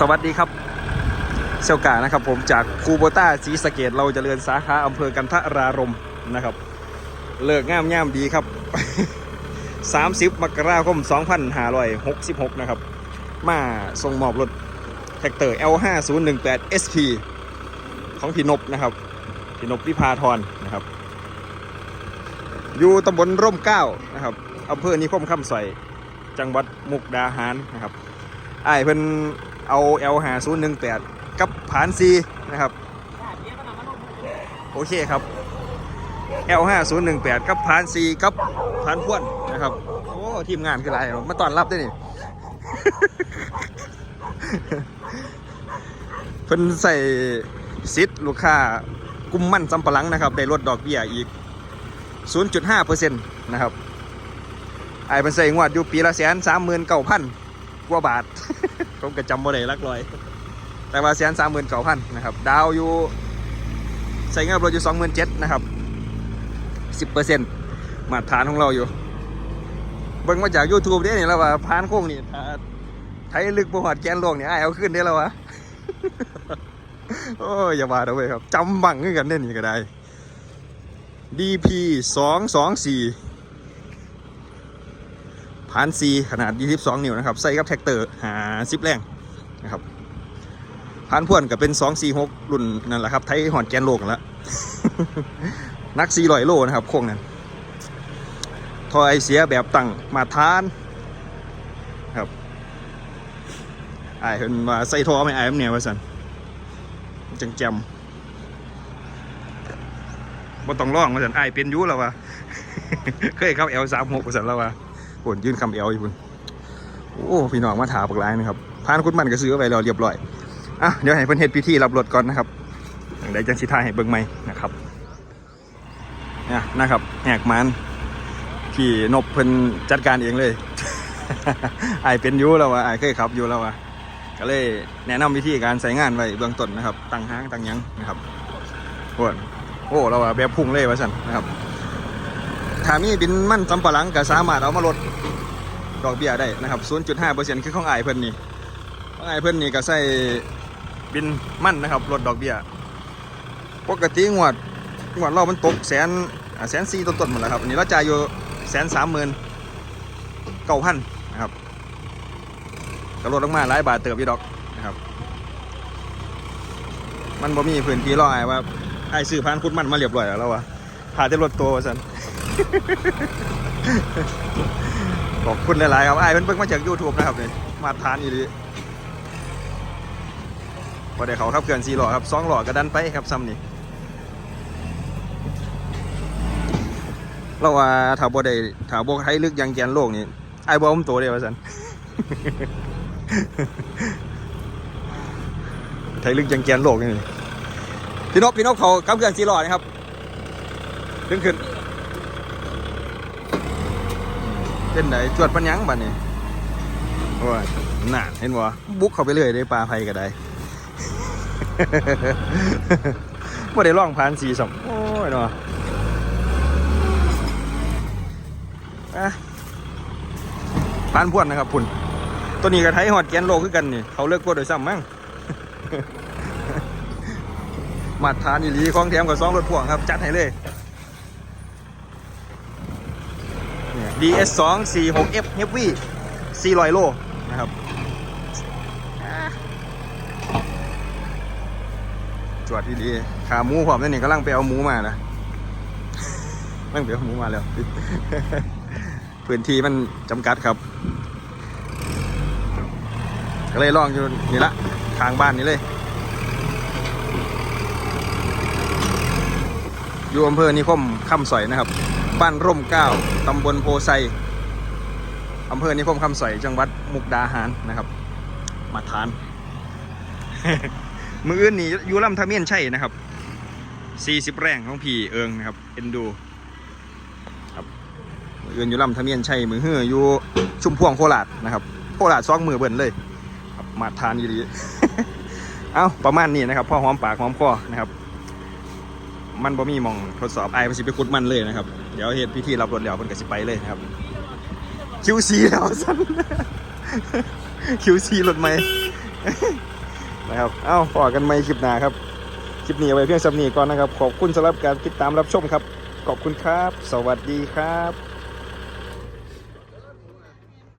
สวัสดีครับเซลกานะครับผมจากคูโบต้าสีสเกตเราจเจริญสาขาอำเภอกันทรารมนะครับ เลิกงามย่ามดีครับ 30 มกราคม 2566 นะครับ มาส่งมอบรถแท็กเตอร์ L5018 SP ของพี่นบนะครับ พี่นบวิพาธรนะครับ อยู่ตำบลร่มเก้านะครับอำเภอนิคมคำใสจังหวัดมุกดาหารนะครับ ไอ้เพิ่นเอา L หาศูนย์หนึ่งแปดกับผานซีนะครับ โอเคครับ L ห้าศูนย์หนึ่งแปดกับผานซีกับผานพ่วนนะครับ โอ้ ทีมงานคืออะไรมาต้อนรับด้วยนี่ เพิ่นใส่ซิทลูกค้ากุมมั่นจำปะหลังนะครับ ได้ลดดอกเบี้ยอีก 0.5%นะครับไอ้เพิ่นใส่งวดอยู่ปีละแสนสามหมื่นเก้าพัน กว่าบาท ผมก็จำบ่ได้ลักร้อย แต่ว่าแสนสามหมื่นเก้าพันนะครับ ดาวอยู่ใส่เงินรถอยู่สองหมื่นเจ็ดนะครับสิบเปอร์เซ็นต์มาตรฐานของเราอยู่เบิ่งมาจาก YouTube ได้เนี่ยแล้วว่าพานโค้งนี่ถ้าไทยลึกประวัติแกนโลกเนี่ยไอเอาขึ้นได้แล้ววะโอ้ยอย่าว่าเด้อเว้ยครับจำบังขึ้นกันได้นี่ก็ได้ DP สองสองสี่ ผ่านซีขนาด 22 นิ้วนะครับ ใส่กับแท็กเตอร์หาซิปแรงนะครับผ่านพ่วนก็เป็น 246 รุ่นนั่นแหละครับ ไทยหอนแกนโลกนั่นละนัก400โลนะครับโค้งนั้นทอไอเสียแบบตั้งมาทานครับไอ้เพิ่นว่าใส่ทอไม่ไอ้เนี่ยว่าสันจังแจมบ่ต้องร้องมาสันไอเป็นยูแล้ววะเคยเข้าเอลสามหกสันแล้ววะ ผลยื่นคำเอลอยู่พุ่นโอ้พี่น้องมาถาปากหลายนะครับพานคุณมันก็ซื้อไว้แล้วเรียบร้อยอะเดี๋ยวให้เพิ่นเฮ็ดพิธีรับรถก่อนนะครับอย่างใดจังสิทายให้เบิ่งใหม่นะครับเนี่ยนะครับแหกมันพี่นบเพิ่นจัดการเองเลยไอเป็นยูแล้ววะไอเคยขับยู่แล้ววะก็เลยแนะนำวิธีการใส่งานไว้เบื้องต้นนะครับตั้งห้างตั้งยังนะครับพวกโอ้เราว่าแบบพุ่งเลยว่าสันนะครับ ถ้ามีบินมั่นจำปะหลังก็สามารถเอามาลดดอกเบี้ยได้นะครับ 0.5%คือของอายเพิ่นนี่ของอายเพิ่นนี่ก็ใส่บินมั่นนะครับลดดอกเบี้ย ปกติงวดงวดเรามันตกแสนแสนสี่ต้นๆหมดแล้วครับอันนี้เราจ่ายอยู่แสนสามหมื่นเก้าพันนะครับก็ลดลงมาหลายบาทเติบอยู่ดอกนะครับ มันบ่มีพื้นที่รองไอ้ว่าไอ้สื่อพานคุณมันมาเรียบร้อยแล้วววะพาเต็มรถตัวสัน ขอบคุณหลาย ๆ ครับไอ้เพิ่นเพิ่งมาจาก YouTube นะครับนี่มาทานอีหลีพอได้เขาครับเกินสี่หล่อครับสองหล่อกระดันไปครับซ้ำนี่เราว่าถ้าบได้ถ้าบ่ให้ลึกยังแกนโลกนี่ไอ้บ่ผมโตได้ว่าสันไทยลึกยังแกนโลกนี่พี่นพพี่นพเขากับเครื่องสีหลอดนะครับดึงขึ้น เป็นไหนจวดปัญญังบัดนี้โอ้ยน่าเห็นบ่บุกเข้าไปเลยได้ปลาไผ่ก็ได้บ่ได้ล่องผ่านสีสมโอ้ยเนาะอะผ่านพ่วนนะครับพุ่นตัวนี้ก็ไทยฮอดแกนโลกคือกันนี่เขาเลิกกลัวโดยซ้ำมั้งมาทานอีหลีของแถมกับซองรถพ่วงครับ จัดให้เลยเนี่ย DS 2 4 6 F Heavy 400 โลนะครับจวดอีหลีขาหมูผมนั่นนี่กำลังไปเอาหมูมานะกำลังไปเอาหมูมาแล้ว พื้นที่มันจำกัดครับก็เลยลองอยู่นี่ละทางบ้านนี่เลย อยู่อำเภอนิคมคำสอยนะครับ บ้านร่มเก้าตำบลโพไซอำเภอนิคมคำสอยจังหวัดมุกดาหารนะครับ มาทาน มืออื่นนี่ยู่ลำทะเมียนใช่นะครับ 40 แรงของพี่เอิงนะครับเอ็นดูครับมืออื่นยู่ลำทะเมียนใช่มือเฮืออยู่ชุมพวงโคราชนะครับโคราชซองมือเบิ่นเลยมาทานอยู่ดีเอาประมาณนี้นะครับพ่อหอมปากหอมคอนะครับ มันบ่มีมองทดสอบไอ้มันสิไปขุดมันเลยนะครับ เดี๋ยวเหตุพิธีรับรถแล้วเพิ่นก็สิไปเลยนะครับ QC แล้วสั้น QC รถใหม่นะครับ เอ้าพอกันไหมคลิปหน้าครับ คลิปนี้เอาไว้เพียงสำนีก่อนนะครับ ขอบคุณสำหรับการติดตามรับชมครับ ขอบคุณครับ สวัสดีครับ